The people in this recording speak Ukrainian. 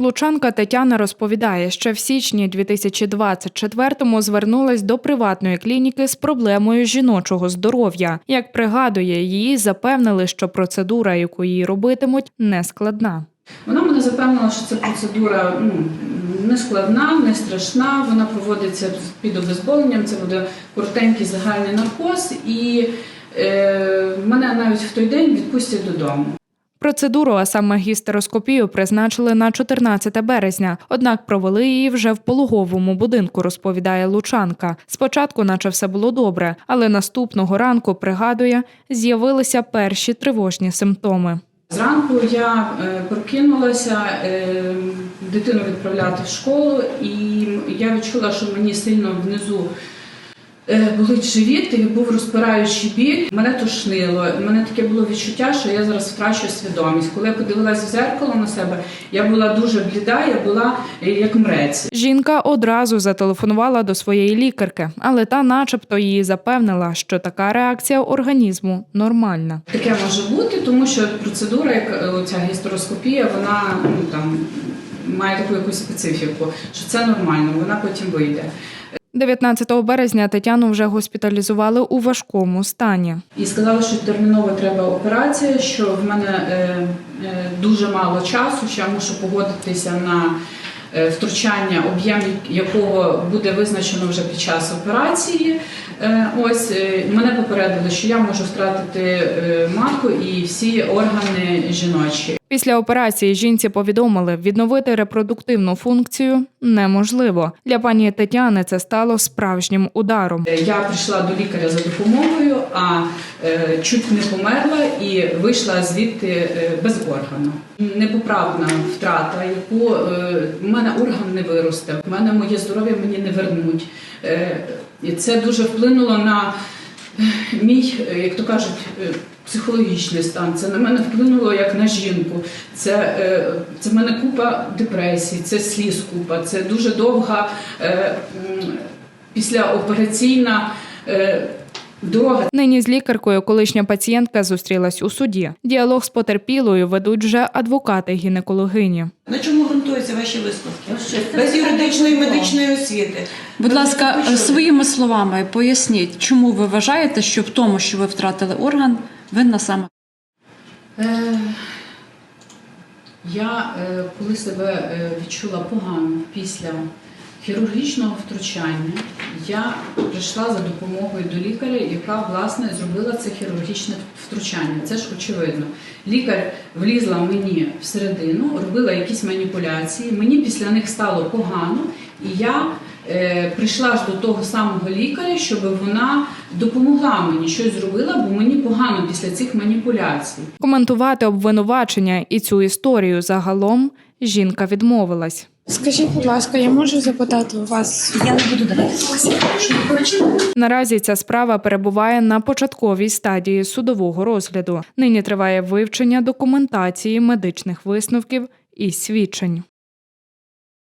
Лучанка Тетяна розповідає, що в січні 2024-му звернулась до приватної клініки з проблемою жіночого здоров'я. Як пригадує, її запевнили, що процедура, яку їй робитимуть, не складна. Вона мене запевнила, що ця процедура ну, не складна, не страшна. Вона проводиться під обезболенням. Це буде коротенький загальний наркоз, і е, мене навіть в той день відпустять додому. Процедуру, а саме гістероскопію, призначили на 14 березня. Однак провели її вже в пологовому будинку, розповідає Лучанка. Спочатку, наче все було добре, але наступного ранку пригадує, з'явилися перші тривожні симптоми. Зранку я е, прокинулася е, дитину відправляти в школу, і я відчула, що мені сильно внизу болить живіт, і був розпираючий біль. Мене тошнило. Мене таке було відчуття, що я зараз втрачу свідомість. Коли я подивилася в зеркало на себе, я була дуже бліда, я була е, як мрець. Жінка одразу зателефонувала до своєї лікарки, але та, начебто, її запевнила, що така реакція організму нормальна. Таке може бути, тому що процедура, як е, ця гістероскопія, вона ну там має таку якусь специфіку, що це нормально, вона потім вийде. 19 березня Тетяну вже госпіталізували у важкому стані. І сказали, що терміново треба операція, що в мене е, е, дуже мало часу, я мушу погодитися на е, втручання, об'єм якого буде визначено вже під час операції. Е, ось е, мене попередили, що я можу втратити е, матку і всі органи жіночі. Після операції жінці повідомили, відновити репродуктивну функцію неможливо. Для пані Тетяни це стало справжнім ударом. Я прийшла до лікаря за допомогою, а чуть не померла і вийшла звідти без органу. Непоправна втрата, яку в мене орган не виросте, в мене моє здоров'я мені не вернуть. І це дуже вплинуло на е, мій, е, як то кажуть, е, психологічний стан. Це на мене вплинуло як на жінку. Це, це в мене купа депресій, це сліз купа, це дуже довга е, післяопераційна е, дорога. Нині з лікаркою колишня пацієнтка зустрілась у суді. Діалог з потерпілою ведуть вже адвокати-гінекологині. На чому ґрунтуються ваші висновки? Без юридичної медичної освіти. Будь ласка, своїми словами поясніть, чому ви вважаєте, що в тому, що ви втратили орган, винна саме Е, Я е, коли себе е, відчула погано після хірургічного втручання, я прийшла за допомогою до лікаря, яка власне зробила це хірургічне втручання. Це ж очевидно. Лікар влізла мені всередину, робила якісь маніпуляції. Мені після них стало погано, і я е, прийшла ж до того самого лікаря, щоб вона допомогла мені щось зробила, бо мені погано після цих маніпуляцій. Коментувати обвинувачення і цю історію загалом жінка відмовилась. Скажіть, будь ласка, я можу запитати у вас? Я не буду давати. Наразі ця справа перебуває на початковій стадії судового розгляду. Нині триває вивчення документації медичних висновків і свідчень.